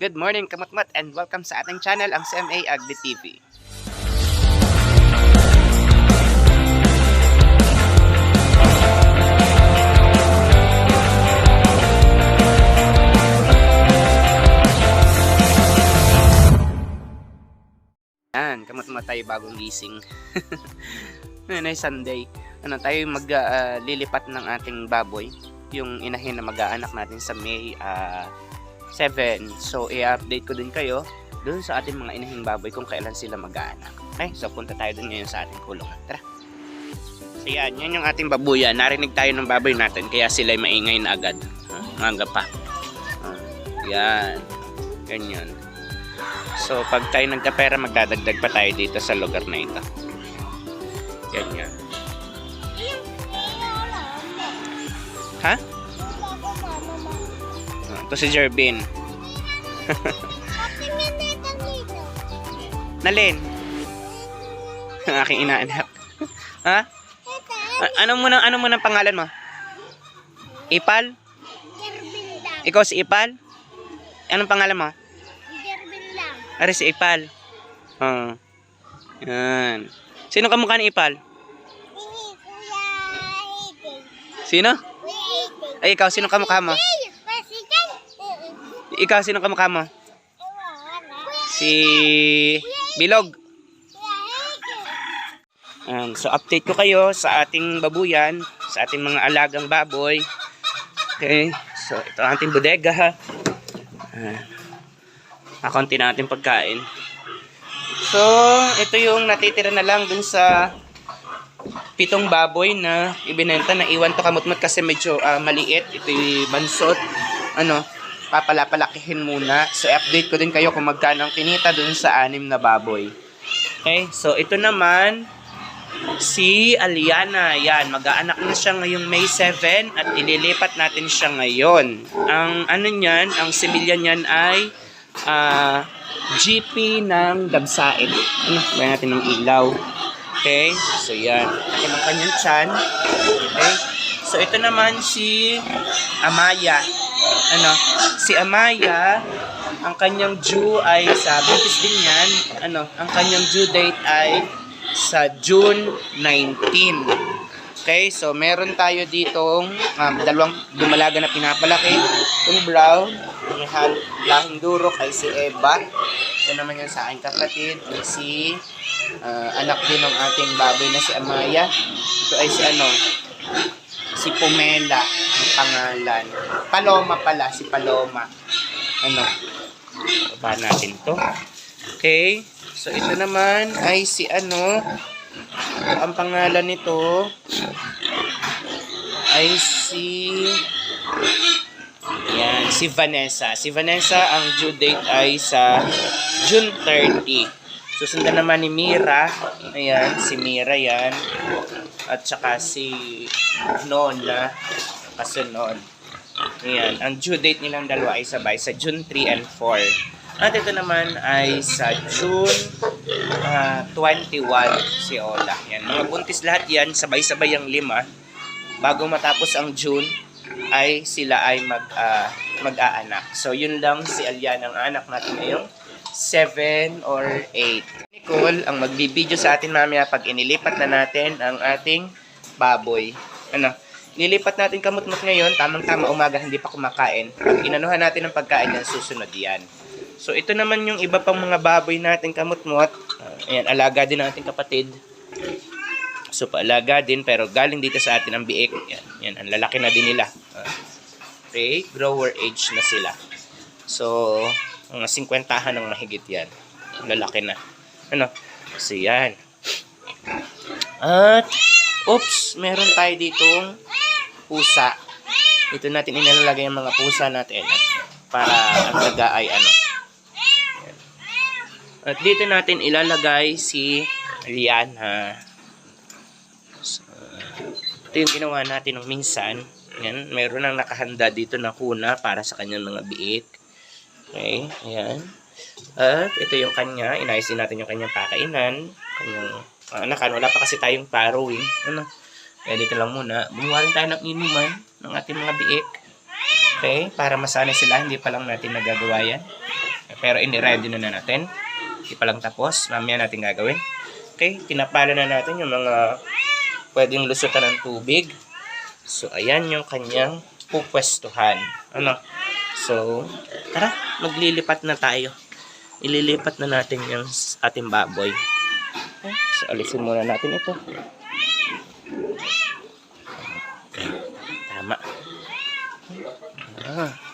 Good morning, kamutmat, and welcome sa ating channel, ang CMA Agri TV. Yan, kamutmat tayo bagong gising. Ngayon ay Sunday. Ano, tayo maglilipat ng ating baboy. Yung inahin na mag-aanak natin sa May ah, 7. So, i-update ko din kayo doon sa ating mga inahing baboy kung kailan sila mag-aanak. Okay? So, punta tayo doon ngayon sa ating kulungan. Tara! So, yan. Yan yung ating babuyan. Narinig tayo ng baboy natin kaya sila maingay na agad. Huh? Maaga pa. Ah, yan. Ganyan. So, pag tayo nagkapera, magdadagdag pa tayo dito sa lugar na ito. Ganyan. Ito si Jervin. Nalin. Ang aking inaanak. ha? A- ano mo na ano mo ng pangalan mo? Ipal? Ikaw si Ipal? Anong pangalan mo? Ari si Ipal. Oh. Yan. Sino kamukha ni Ipal? Sino? Ay, ikaw, sino kamukha mo? Ikaw, sino kamukha mo? Si Bilog. Um, so, update ko kayo sa ating babuyan, sa ating mga alagang baboy. Okay. So, ito ang ating bodega. Uh, akonti na ating pagkain. So, ito yung natitira na lang dun sa pitong baboy na ibinenta na iwan to kamutmot kasi medyo ah, maliit. Ito yung bansot. Ano, papalapalakihin muna. So, update ko din kayo kung magkano ang kinita dun sa anim na baboy. Okay, so ito naman, si Aliana. Yan, mag-aanak na siya ngayong May 7 at ililipat natin siya ngayon. Ang ano niyan, ang similya niyan ay ah, GP ng Dabsain. Ano, bayan natin ng ilaw. Okay, so yan. Akin ang kanyang chan. Okay, so ito naman si Amaya. Ano, si Amaya, ang kanyang due ay sa buntis din yan. Ano, ang kanyang due date ay sa June 19. Okay, so meron tayo ditong um, dalawang dumalaga na pinapalaki. Itong brown, yung lahing durok ay si Eva. Ito naman yung sa aking kapatid, yung si ah, anak din ng ating baboy na si Amaya. Ito ay si ano, si Pumela, pangalan. Paloma pala, si Paloma. Ano, baba natin to. Okay, so ito naman ay si ano, ang pangalan nito ay si yan, si Vanessa. Si Vanessa, ang due date ay sa June 30. Susundan naman ni Mira. Ayan, si Mira yan. At saka si Nona. Kasunod. Ayan, ang due date nilang dalawa ay sabay sa June 3 and 4. At ito naman ay sa June ah, 21 si Ola. Yan, mga buntis lahat yan, sabay-sabay ang lima. Bago matapos ang June, ay sila ay mag, ah, mag-aanak. So, yun lang si Alian, ang anak natin ngayong 7 or 8. Nicole, ang magbibideo sa atin mamaya pag inilipat na natin ang ating baboy. Ano? Lilipat natin kamutmot ngayon, tamang-tama umaga, hindi pa kumakain. Pag inanuhan natin ang pagkain yan, susunod yan. So, ito naman yung iba pang mga baboy natin kamutmot. Uh, ayan, alaga din natin kapatid. So, paalaga din, pero galing dito sa atin ang biik. Yan, yan ang lalaki na din nila. Ah, okay, grower age na sila. So, mga 50 ng mahigit yan. Lalaki na. Ano? So, yan. At, oops, meron tayo ditong pusa. Dito natin inilalagay ang mga pusa natin para ang daga ay ano. At dito natin ilalagay si Liana. So, ito yung ginawa natin ng minsan. Yan, meron nang nakahanda dito na kuna para sa kanyang mga biik. Okay, ayan. At ito yung kanya, inayos din natin yung kanyang pakainan. Kanyang, uh, nakan, wala pa kasi tayong farrowing. Ano? Kaya dito lang muna. Bumuha rin tayo ng inuman ng ating mga biik. Okay, para masanay sila, hindi pa lang natin nagagawa yan. Pero ini-ready na, na natin. Hindi pa lang tapos. Mamaya natin gagawin. Okay, tinapala na natin yung mga pwedeng lusutan ng tubig. So, ayan yung kanyang pupwestuhan. Ano? So, tara, maglilipat na tayo. Ililipat na natin yung ating baboy. Okay, so, alisin muna natin ito. Tama. Ah.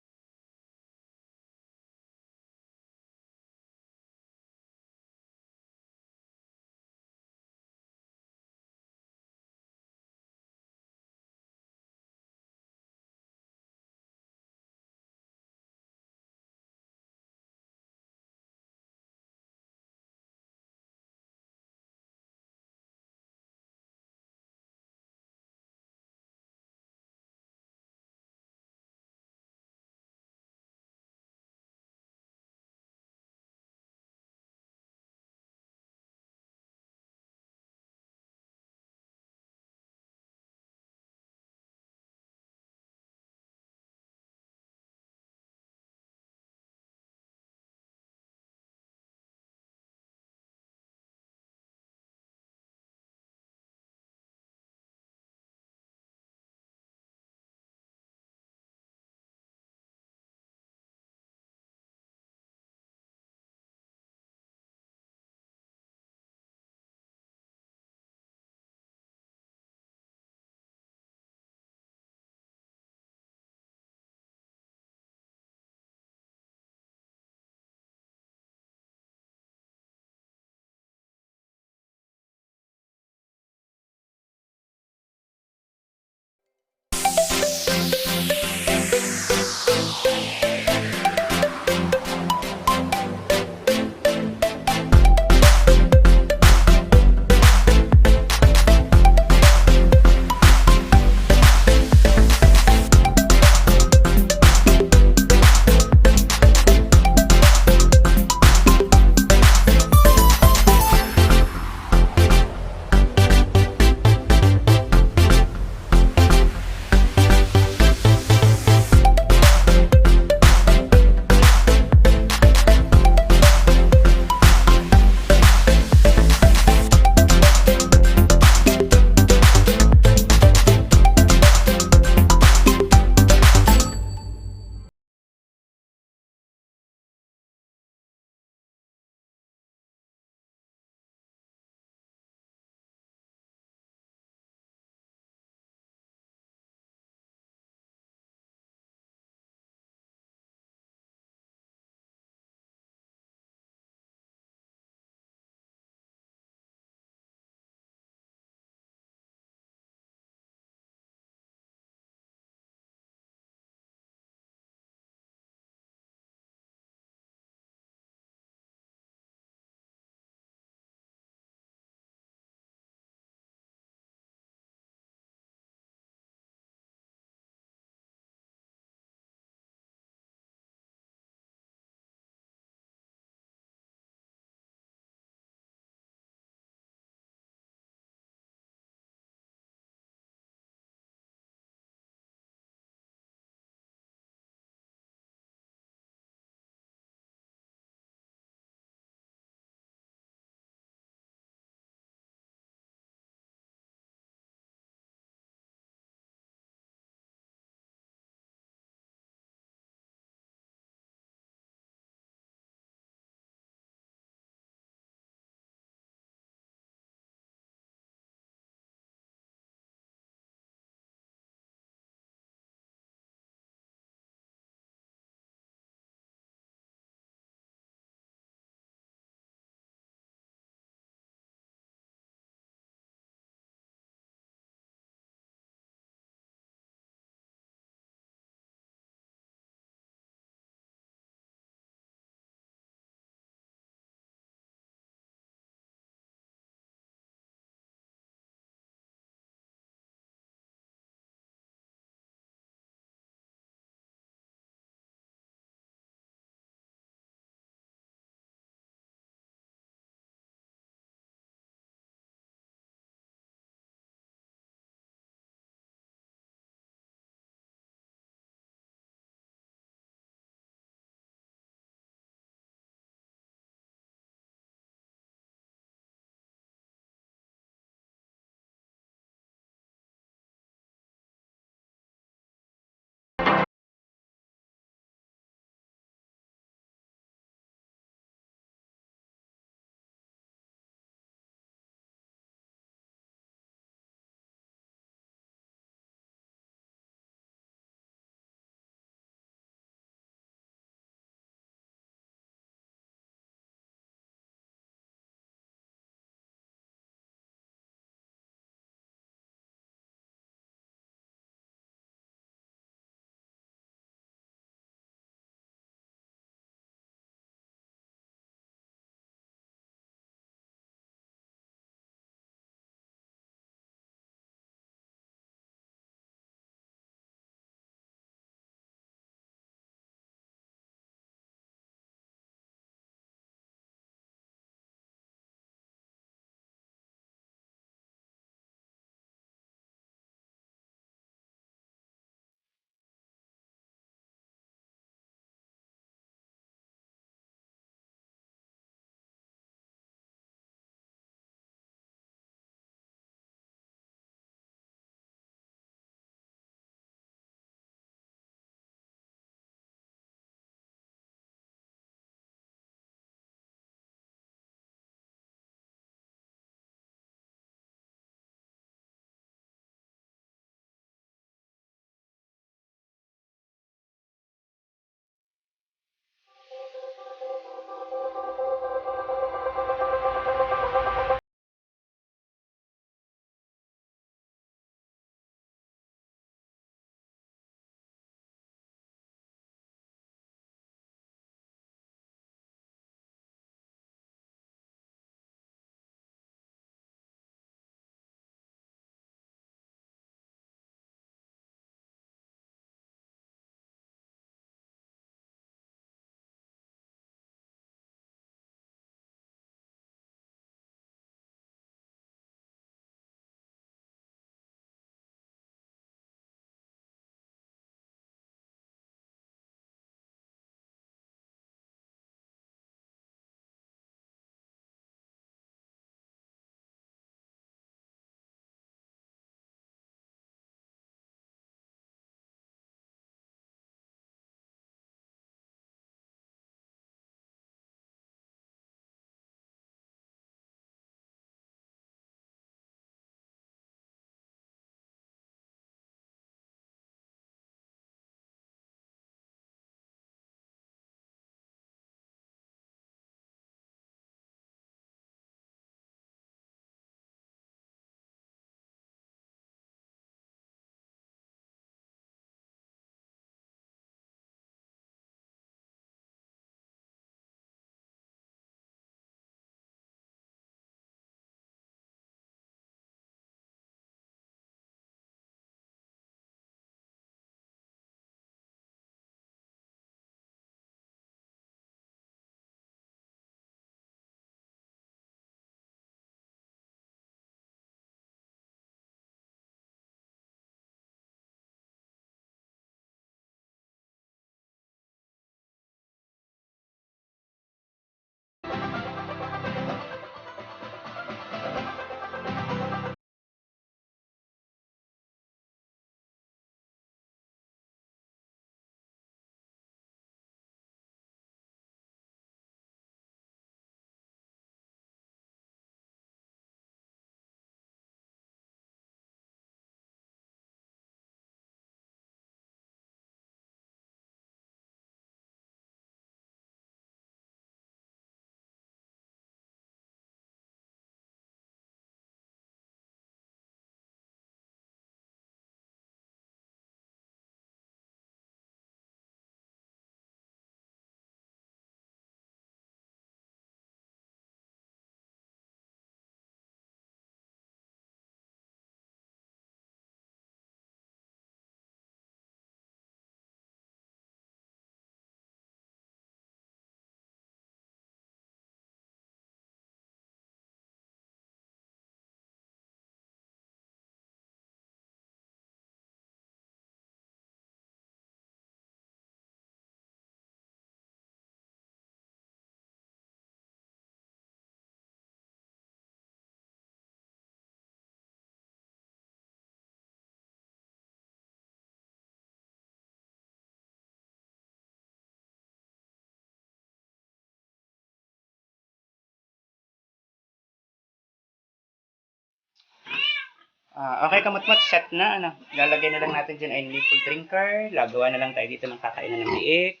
Ah, okay, kamot-mot, set na. Ano, lalagay na lang natin dyan ay nipple drinker. Lagawa na lang tayo dito ng kakainan ng liik.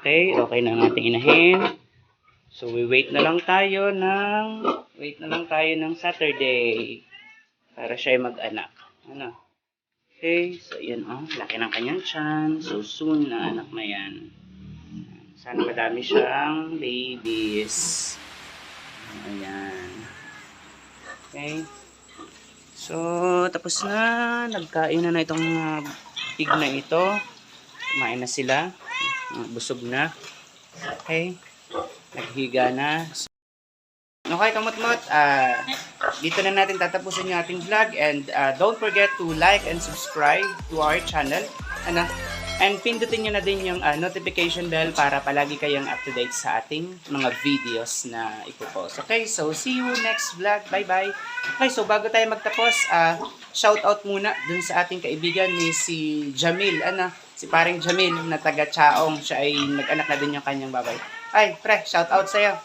Okay, okay na natin inahin. So, we wait na lang tayo ng, wait na lang tayo ng Saturday. Para siya ay mag-anak. Ano? Okay, so yan oh, laki ng kanyang chan. So, soon na anak na yan. Sana madami siyang babies. Ayan. Okay. So, tapos na. Nagkain na na itong mga pig na ito. Kumain na sila. Mga Busog na. Okay. Naghiga na. So, okay, kamot-mot. ah dito na natin tatapusin yung ating vlog. And ah, don't forget to like and subscribe to our channel. Ano? And pindutin nyo na din yung ah, notification bell para palagi kayong up to date sa ating mga videos na ipopost. Okay, so see you next vlog. Bye-bye. Okay, so bago tayo magtapos, ah shout out muna dun sa ating kaibigan ni si Jamil. Ano? Si paring Jamil na taga Chaong. Siya ay nag-anak na din yung kanyang babay. Ay, pre, shout out sa'yo.